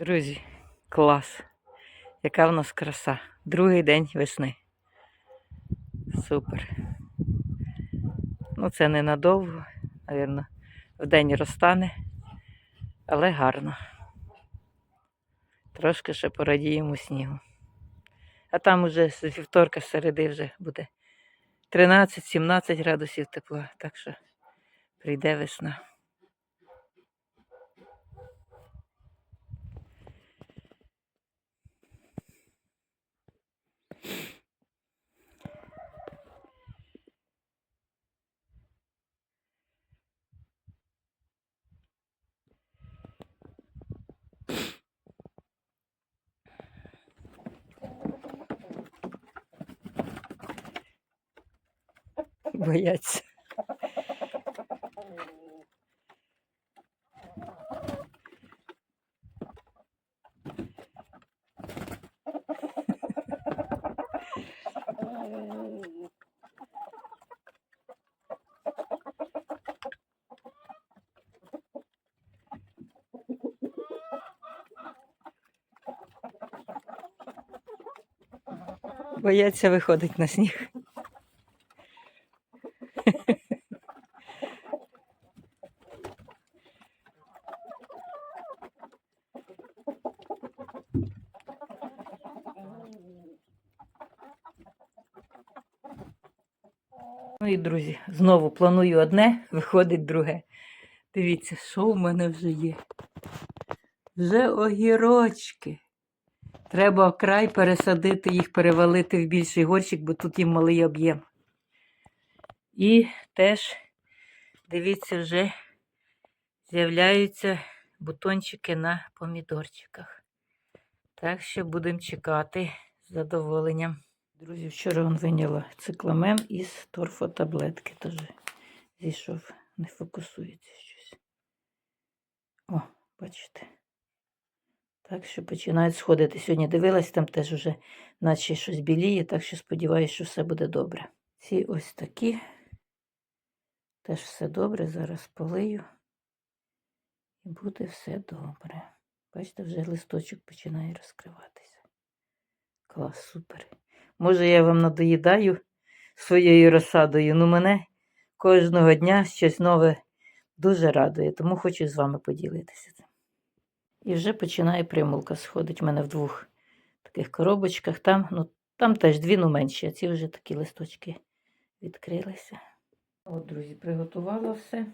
Друзі, клас. Яка в нас краса. Другий день весни. Супер. Ну, це ненадовго, напевно, в день розтане, але гарно. Трошки ще порадіємо снігу. А там уже з вівторка середи вже буде 13-17 градусів тепла, так що прийде весна. Бояться. Бояться виходить на сніг. І друзі, знову планую одне, виходить друге. Дивіться, що в мене вже є. Вже огірочки. Треба вкрай пересадити їх, перевалити в більший горщик, бо тут їм малий об'єм. І теж, дивіться, вже з'являються бутончики на помідорчиках. Так що будемо чекати з задоволенням. Друзі, вчора он виняла цикламен із торфотаблетки. Теж зійшов, не фокусується щось. О, бачите. Так що починають сходити. Сьогодні дивилась, там теж уже наче щось біліє, так що сподіваюся, що все буде добре. Ці ось такі. Теж все добре, зараз полию. І буде все добре. Бачите, вже листочок починає розкриватися. Клас, супер. Може, я вам надоїдаю своєю розсадою, ну мене кожного дня щось нове дуже радує, тому хочу з вами поділитися цим. І вже починає примулка сходить в мене в двох таких коробочках. Там, ну, там теж дві, ну менші, а ці вже такі листочки відкрилися. От, друзі, приготувала все.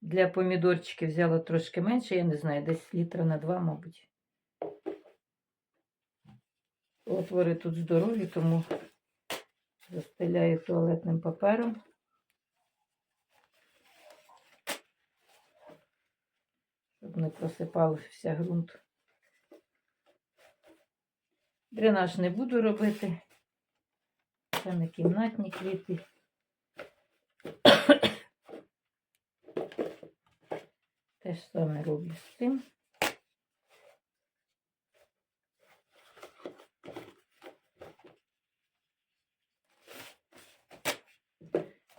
Для помідорчиків взяла трошки менше, я не знаю, десь літра на два, мабуть. Отвори тут здорові, тому застеляю туалетним папером. Щоб не просипався ґрунт. Дренаж не буду робити. Це не кімнатні квіти. Те ж саме роблю з цим.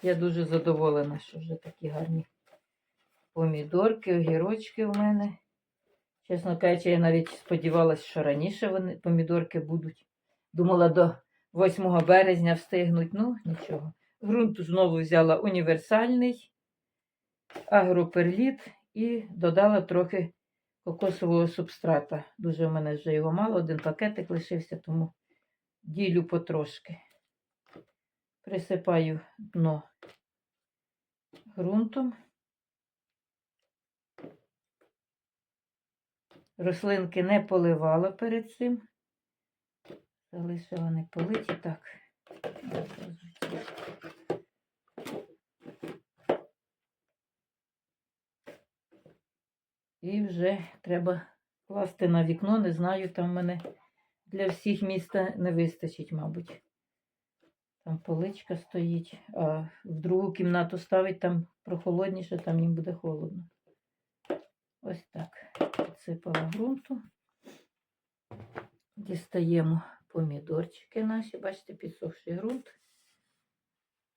Я дуже задоволена, що вже такі гарні помідорки, огірочки у мене. Чесно кажучи, я навіть сподівалася, що раніше вони помідорки будуть. Думала, до 8 березня встигнуть. Ну, нічого. Грунт знову взяла універсальний агроперліт і додала трохи кокосового субстрата. Дуже в мене вже його мало, один пакетик лишився, тому ділю потрошки. Присипаю дно ґрунтом. Рослинки не поливала перед цим. Залишила не политі так. І вже треба класти на вікно. Не знаю, там в мене для всіх міста не вистачить, мабуть. Поличка стоїть, а в другу кімнату ставить там прохолодніше, там їм буде холодно. Ось так. Підсипала ґрунту. Дістаємо помідорчики наші, бачите, підсохший ґрунт.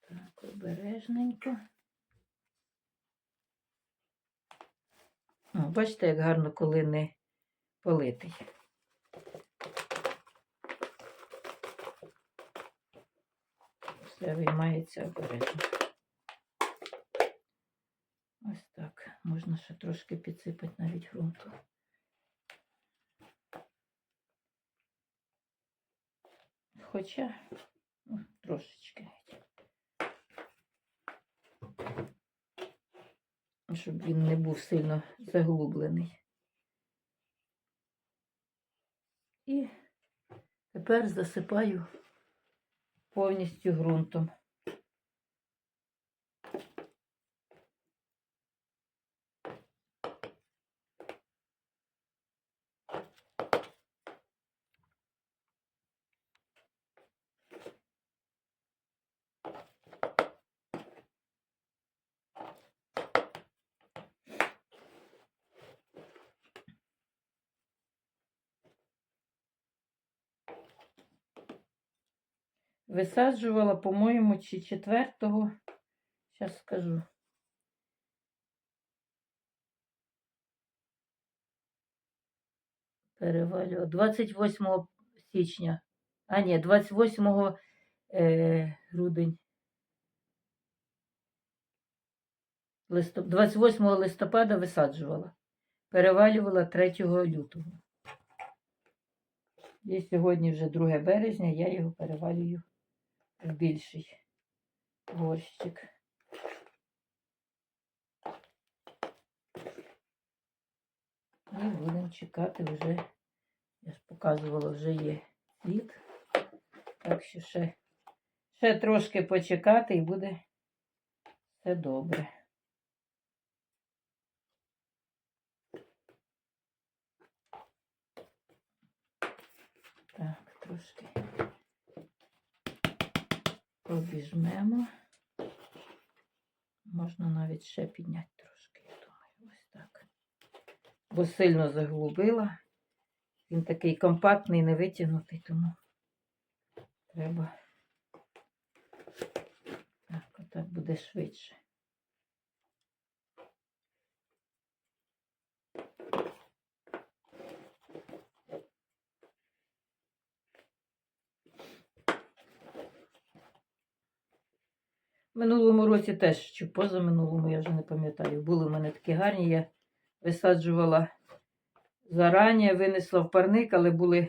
Так, обережненько. О, бачите, як гарно, коли не политий. Все виймається обережно. Ось так. Можна ще трошки підсипати навіть ґрунту. Хоча ну, трошечки. Щоб він не був сильно заглублений. І тепер засипаю повністю ґрунтом. Висаджувала, по-моєму, чи четвертого. Зараз скажу. Перевалювала. 28 січня. А, ні, 28 е, грудень. Листоп... 28 листопада висаджувала. Перевалювала 3 лютого. І сьогодні вже 2 березня, я його перевалюю більший горщик. І будемо чекати вже, я ж показувала, вже є цвіт. Так що ще, ще трошки почекати і буде все добре. Так, трошки обіжмемо. Можна навіть ще підняти трошки, я думаю, ось так. Бо сильно заглубила. Він такий компактний, не витягнутий, тому треба. Так, отак буде швидше. Минулому році теж, чи позаминулому, я вже не пам'ятаю, були в мене такі гарні. Я висаджувала зарані, винесла в парник, але були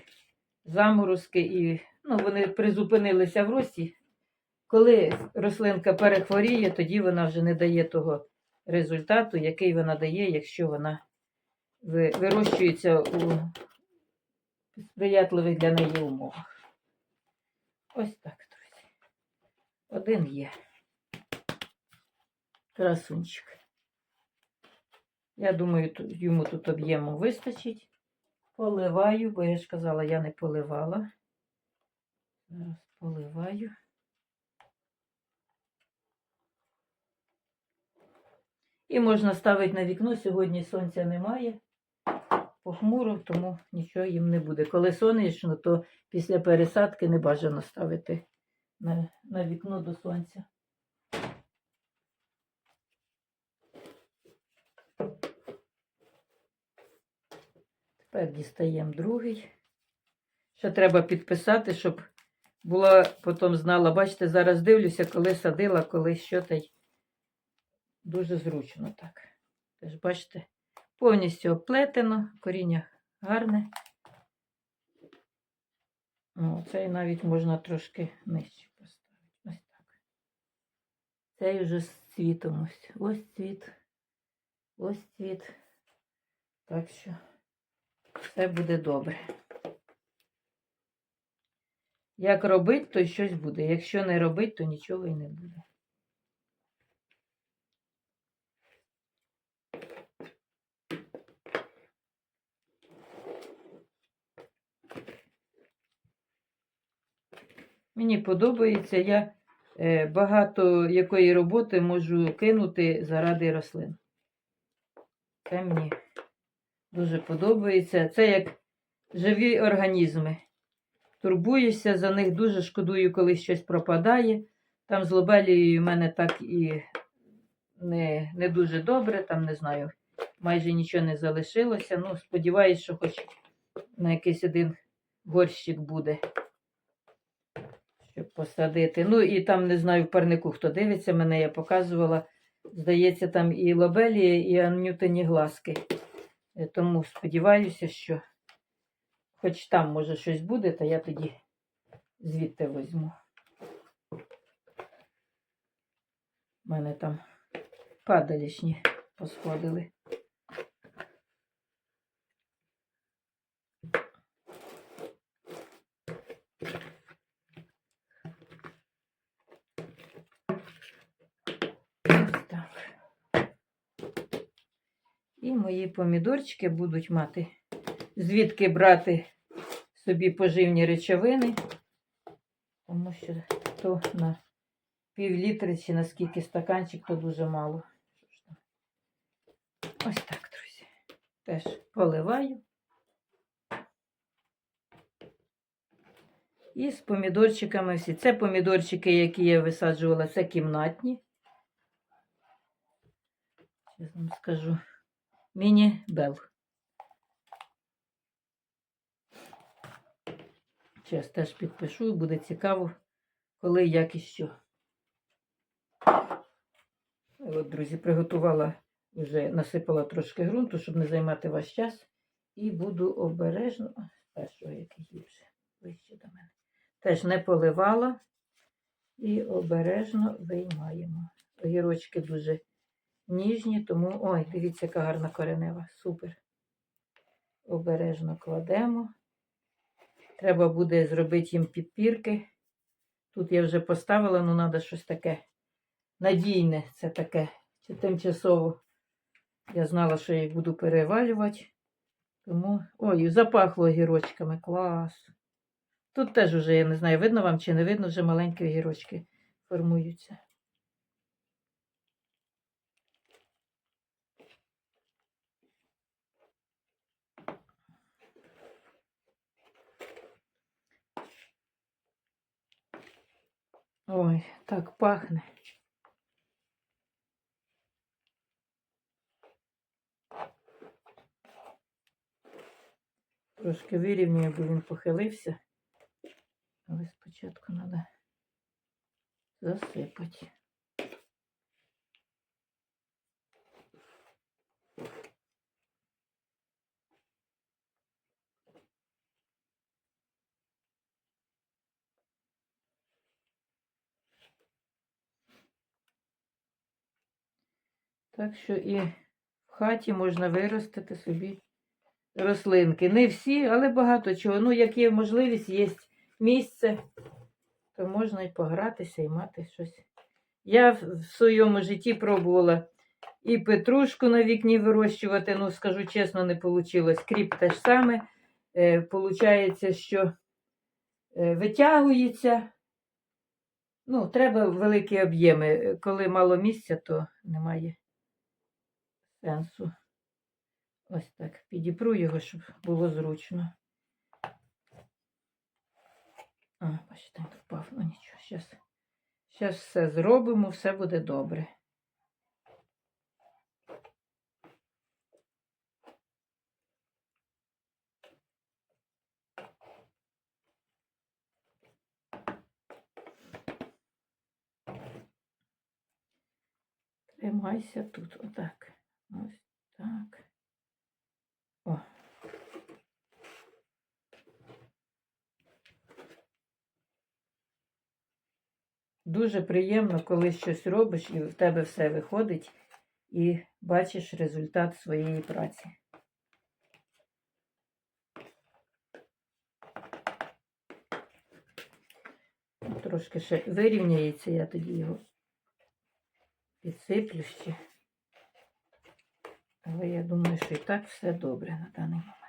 заморозки і ну, вони призупинилися в рості. Коли рослинка перехворіє, тоді вона вже не дає того результату, який вона дає, якщо вона вирощується у сприятливих для неї умовах. Ось так, друзі. Один є. Красунчик. Я думаю, йому тут об'єму вистачить. Поливаю, бо я ж казала, я не поливала. Зараз поливаю. І можна ставити на вікно. Сьогодні сонця немає. Похмуро, тому нічого їм не буде. Коли сонячно, то після пересадки не бажано ставити на, на вікно до сонця. Тепер дістаємо другий. Ще треба підписати, щоб була потім знала. Бачите, зараз дивлюся, коли садила, коли що та й дуже зручно так. Теж бачите, повністю оплетено, коріння гарне. О, цей навіть можна трошки нижче поставити. Ось так. Цей вже з цвітом ось. Ось цвіт. Ось цвіт. Так що все буде добре. Як робить, то щось буде. Якщо не робить, то нічого і не буде. Мені подобається, я е, багато якої роботи можу кинути заради рослин. Це мені дуже подобається. Це як живі організми. Турбуюся за них, дуже шкодую, коли щось пропадає. Там з лобелією в мене так і не, не дуже добре, там не знаю, майже нічого не залишилося. Ну, сподіваюсь, що хоч на якийсь один горщик буде. Щоб посадити. Ну і там, не знаю, в парнику хто дивиться, мене я показувала. Здається, там і лобелії, і анютині глазки. Е, Тому сподіваюся, що хоч там може щось буде, то я тоді звідти візьму. У мене там падалішні посходили. Ось так. І мої помідорчики будуть мати звідки брати собі поживні речовини, тому що то на пів літри чи на скільки стаканчик, то дуже мало. Ось так, друзі. Теж поливаю. І з помідорчиками всі. Це помідорчики, які я висаджувала, це кімнатні. Зараз вам скажу. Міні-бел. Зараз теж підпишу, буде цікаво, коли, як і що. От, друзі, приготувала, вже насипала трошки ґрунту, щоб не займати ваш час. І буду обережно, першого який гірше, вище до мене. Теж не поливала і обережно виймаємо. Огірочки дуже ніжні, тому, ой, дивіться, яка гарна коренева. Супер. Обережно кладемо. Треба буде зробити їм підпірки. Тут я вже поставила, ну треба щось таке надійне, це таке. Чи тимчасово. Я знала, що я їх буду перевалювати. Тому. Ой, запахло огірочками. Клас. Тут теж вже, я не знаю, видно вам чи не видно, вже маленькі огірочки формуються. Ой, так пахне. Трошки вирівнюю, бо він похилився. Але спочатку треба засипати. Так що і в хаті можна виростити собі рослинки. Не всі, але багато чого. Ну, як є можливість, є місце, то можна і погратися, і мати щось. Я в своєму житті пробувала і петрушку на вікні вирощувати, ну, скажу чесно, не вийшло. Кріп те ж саме. Е, Получається, що е, витягується. Ну, треба великі об'єми. Коли мало місця, то немає сенсу. Ось так. Підіпру його, щоб було зручно. А, бачите, він впав. Ну нічого, зараз. Зараз все зробимо, все буде добре. Тримайся тут, отак. Ось так. О. Дуже приємно, коли щось робиш і в тебе все виходить, і бачиш результат своєї праці. Трошки ще вирівняється, я тоді його підсиплю ще. Але я думаю, що і так все добре на даний момент.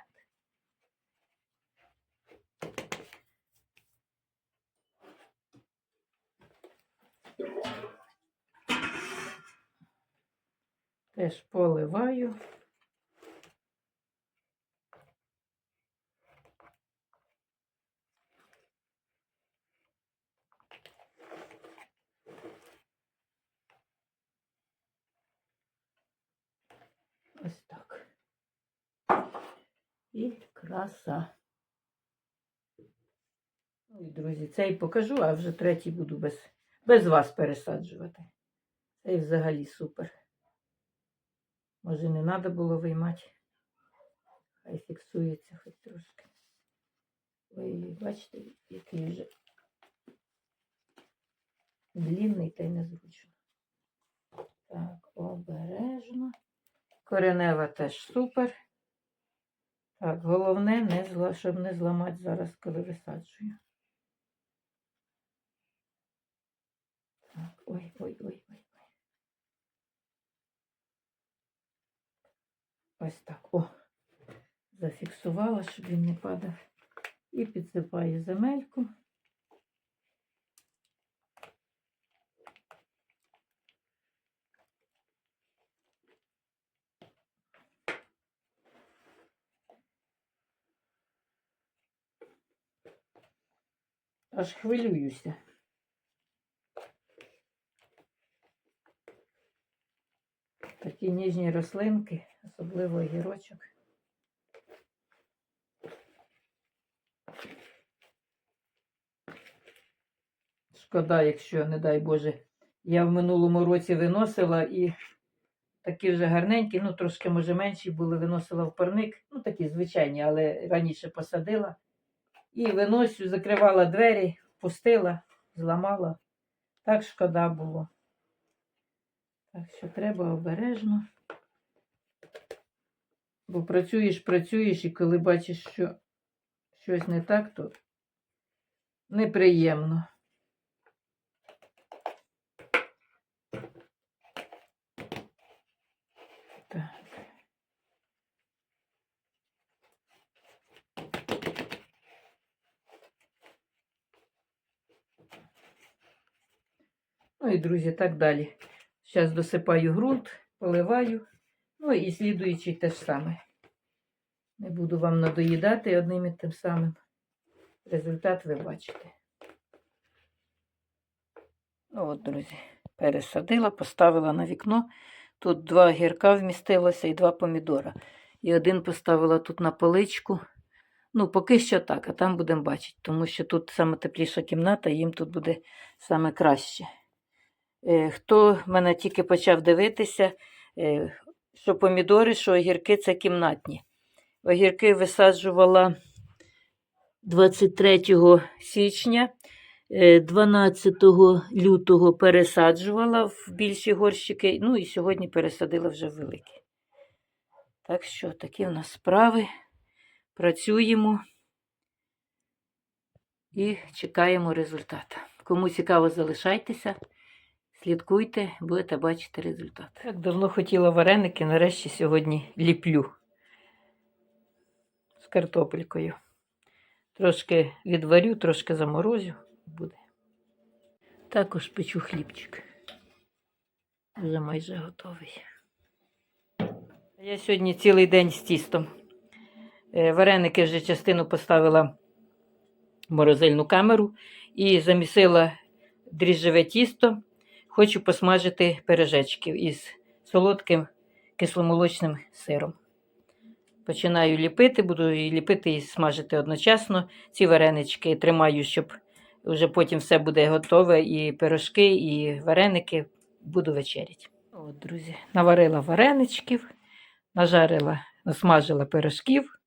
Теж поливаю. Ось так. І краса. Ну і, друзі, цей покажу, а вже третій буду без, без вас пересаджувати. Цей взагалі супер. Може, не треба було виймати. Хай фіксується хоч трошки. Ви бачите, який вже длінний та й незручно. Так, обережно. Коренева теж супер. Так, головне, не зла, щоб не зламати зараз, коли висаджую. Так, ой, ой, ой, ой. ой. Ось так. О, зафіксувала, щоб він не падав. І підсипаю земельку. Аж хвилююся. Такі ніжні рослинки, особливо огірочок. Шкода, якщо, не дай Боже, я в минулому році виносила і такі вже гарненькі, ну трошки, може, менші були, виносила в парник, ну такі звичайні, але раніше посадила. І виносю, закривала двері, пустила, зламала. Так шкода було. Так що треба обережно. Бо працюєш, працюєш, і коли бачиш, що щось не так, то неприємно. Так. Ну і, друзі, так далі. Зараз досипаю ґрунт, поливаю. Ну і слідуючий те ж саме. Не буду вам надоїдати одним і тим самим. Результат ви бачите. Ну от, друзі, пересадила, поставила на вікно. Тут два гірка вмістилося і два помідора. І один поставила тут на поличку. Ну, поки що так, а там будемо бачити, тому що тут саме тепліша кімната, їм тут буде саме краще. Е, Хто мене тільки почав дивитися, е, що помідори, що огірки це кімнатні. Огірки висаджувала 23 січня, е, 12 лютого пересаджувала в більші горщики, ну і сьогодні пересадила вже в великі. Так що такі в нас справи. Працюємо і чекаємо результату. Кому цікаво, залишайтеся. Слідкуйте, будете бачити результат. Так давно хотіла вареники, нарешті сьогодні ліплю з картопелькою. Трошки відварю, трошки заморозю буде. Також печу хлібчик. Вже майже готовий. Я сьогодні цілий день з тістом. Е, Вареники вже частину поставила в морозильну камеру і замісила дріжджеве тісто. Хочу посмажити пиріжечки із солодким кисломолочним сиром. Починаю ліпити, буду і ліпити і смажити одночасно. Ці варенички тримаю, щоб вже потім все буде готове, і пирожки, і вареники буду вечеряти. От, друзі, наварила вареничків, нажарила, насмажила пирожків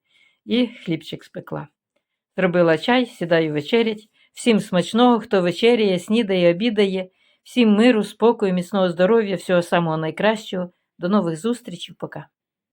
і хлібчик спекла. Зробила чай, сідаю вечерять. Всім смачного, хто вечеряє, снідає, обідає. Всім миру, спокою, міцного здоров'я, всього самого найкращого. До нових зустрічей. Пока.